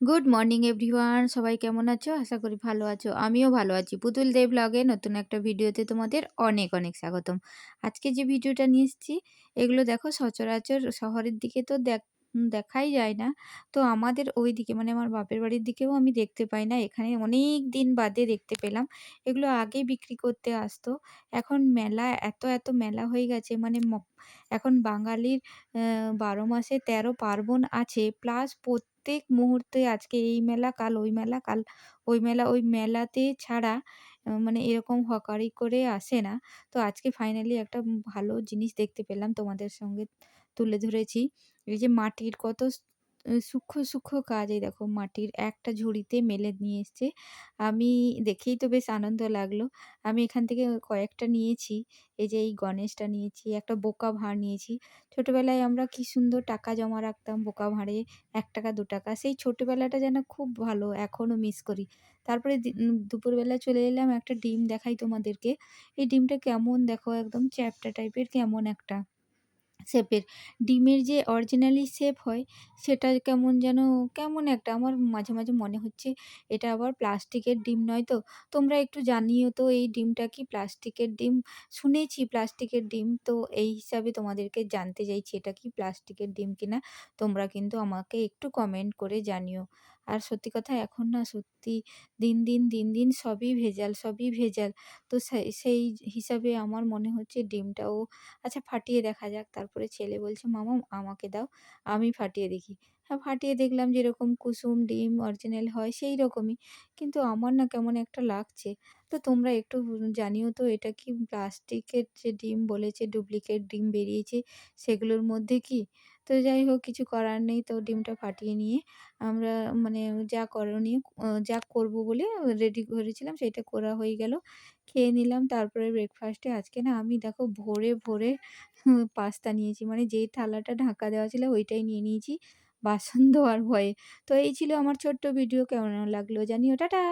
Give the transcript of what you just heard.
Good morning everyone সবাই কেমন আছো? আশা করি ভালো আছো। আমিও ভালো আছি। পুতুল দেব ব্লগে নতুন একটা ভিডিওতে তোমাদের অনেক অনেক স্বাগতম। আজকে যে ভিডিওটা নিয়ে এসেছি, এগুলো দেখো সচরাচর শহরের দিকে তো দেখ দেখাই যায় না। তো আমাদের ওই দিকে মানে আমার বাপের বাড়ির দিকেও আমি দেখতে পাই না। এখানে অনেক দিন বাদে দেখতে পেলাম। এগুলো আগে বিক্রি করতে আসতো। এখন মেলা, এত এত মেলা হয়ে গেছে। মানে এখন বাঙালির বারো মাসে তেরো পার্বণ আছে। প্লাস প্রত্যেক মুহূর্তে আজকে এই মেলা, কাল ওই মেলা, কাল ওই মেলা, ওই মেলাতে ছাড়া মানে এরকম হকারি করে আসে না। তো আজকে ফাইনালি একটা ভালো জিনিস দেখতে পেলাম তোমাদের সঙ্গে তুলে ধরেছি। এই যে মাটির কত সূক্ষ্ম সূক্ষ্ম কাজ এই দেখো মাটির একটা ঝুড়িতে মেলে নিয়ে এসছে। আমি দেখেই তো বেশ আনন্দ লাগল। আমি এখান থেকে কয়েকটা নিয়েছি। এই যে এই গণেশটা নিয়েছি, একটা বোকা ভাঁড় নিয়েছি। ছোটোবেলায় আমরা কি সুন্দর টাকা জমা রাখতাম বোকা ভাঁড়ে, এক টাকা, দু টাকা। সেই ছোটোবেলাটা যেন খুব ভালো, এখনও মিস করি। তারপরে দুপুরবেলা চলে এলাম একটা ডিম দেখাই তোমাদেরকে। এই ডিমটা কেমন দেখো, একদম চ্যাপটা টাইপের কেমন একটা। শেপের। ডিমের যে অরিজিনালি শেপ হয়, সেটা কেমন যেন, কেমন একটা আমার মাঝে মাঝে মনে হচ্ছে, এটা আবার প্লাস্টিকের ডিম নয় তো? তোমরা একটু জানিও তো, এই ডিমটা কি প্লাস্টিকের ডিম? শুনেছি প্লাস্টিকের ডিম, তো এই হিসাবে তোমাদেরকে জানতে চাইছি, এটা কি প্লাস্টিকের ডিম কিনা? তোমরা কিন্তু আমাকে একটু কমেন্ট করে জানিও। আর সত্যি কথা এখন না সত্যি দিন দিন দিন দিন সবই ভেজাল সবই ভেজাল। তো সেই হিসাবে আমার মনে হচ্ছে ডিমটাও আচ্ছা ফাটিয়ে দেখা যাক। তারপরে ছেলে বলছে, মামা, আমাকে দাও, আমি ফাটিয়ে দেখি। হ্যাঁ ফাটিয়ে দেখলাম যেরকম কুসুম, ডিম অরিজিনাল হয় সেই রকমই। কিন্তু আমার না কেমন একটা লাগছে। তো তোমরা একটু জানিও তো, এটা কি প্লাস্টিকের যে ডিম বলেছে, ডুপ্লিকেট ডিম বেরিয়েছে, সেগুলোর মধ্যে কি? তো যাই হোক কিছু করার নেই তো ডিমটা ফাটিয়ে নিয়ে আমরা মানে যা করণীয় যা করব বলে রেডি করেছিলাম সেটা করা হয়ে গেল। খেয়ে নিলাম তারপরে ব্রেকফাস্টে আজকে না আমি দেখো ভোরে ভোরে পাস্তা নিয়েছি মানে যেই থালাটা ঢাকা দেওয়া ছিল ওইটাই নিয়ে নিয়েছি। বাসন ধোয়ার ভয়ে। তো এই ছিল আমার ছোট্ট ভিডিও কেমন লাগল জানিও। টাটা!